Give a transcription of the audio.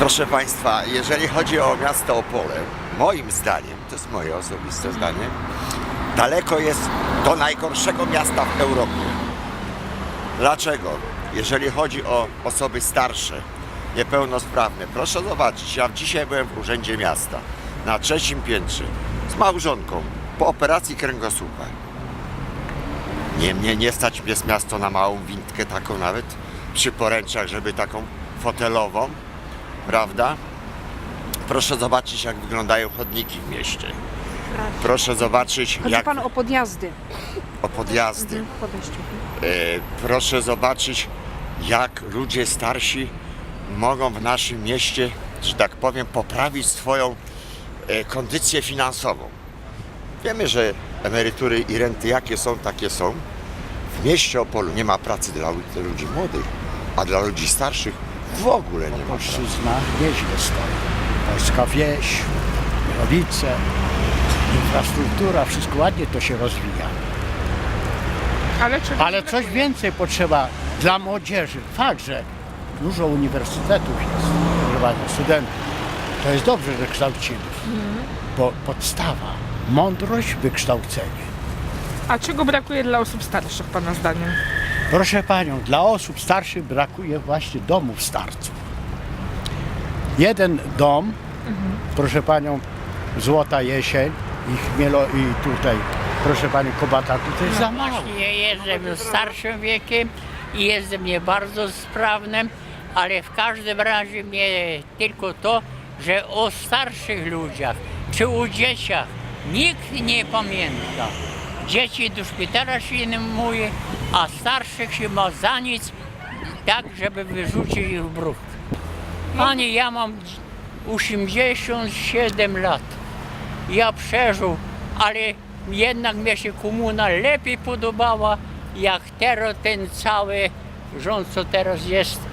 Proszę Państwa, jeżeli chodzi o miasto Opole, moim zdaniem, to jest moje osobiste zdanie, daleko jest do najgorszego miasta w Europie. Dlaczego? Jeżeli chodzi o osoby starsze, niepełnosprawne, proszę zobaczyć, ja dzisiaj byłem w Urzędzie Miasta na trzecim piętrze z małżonką po operacji kręgosłupa. Nie, mnie nie stać jest miasto na małą windkę taką nawet przy poręczach, żeby taką fotelową, prawda? Proszę zobaczyć, jak wyglądają chodniki w mieście. Proszę zobaczyć, Chodzi jak pan o podjazdy. o podjazdy. Podejście. E, proszę zobaczyć, jak ludzie starsi mogą w naszym mieście, że tak powiem, poprawić swoją e, kondycję finansową. Wiemy, że emerytury i renty jakie są, takie są. W mieście Opolu nie ma pracy dla lu- ludzi młodych, a dla ludzi starszych w ogóle nie ma. Polszczyzna nieźle stoi. Polska wieś, Mirowice, infrastruktura, wszystko ładnie to się rozwija. Ale czy Ale coś więcej potrzeba dla młodzieży. Fakt, że dużo uniwersytetów jest, używania studentów. To jest dobrze, że kształcimy. Bo podstawa, mądrość, wykształcenie. A czego brakuje dla osób starszych, Pana zdaniem? Proszę Panią, dla osób starszych brakuje właśnie domów starców. Jeden dom, proszę Panią, Złota Jesień i Chmielo i tutaj, proszę Panią, Kobata, to jest za mało. Właśnie jestem starszym wiekiem i jestem nie bardzo sprawnym, ale w każdym razie mnie tylko to, że o starszych ludziach czy o dzieciach nikt nie pamięta. Dzieci do szpitala się mówi, a starszych się ma za nic, tak żeby wyrzucić ich w bruk. Panie, ja mam 87 lat. Ja przeżył, ale jednak mnie się komuna lepiej podobała, jak teraz ten cały rząd, co teraz jest.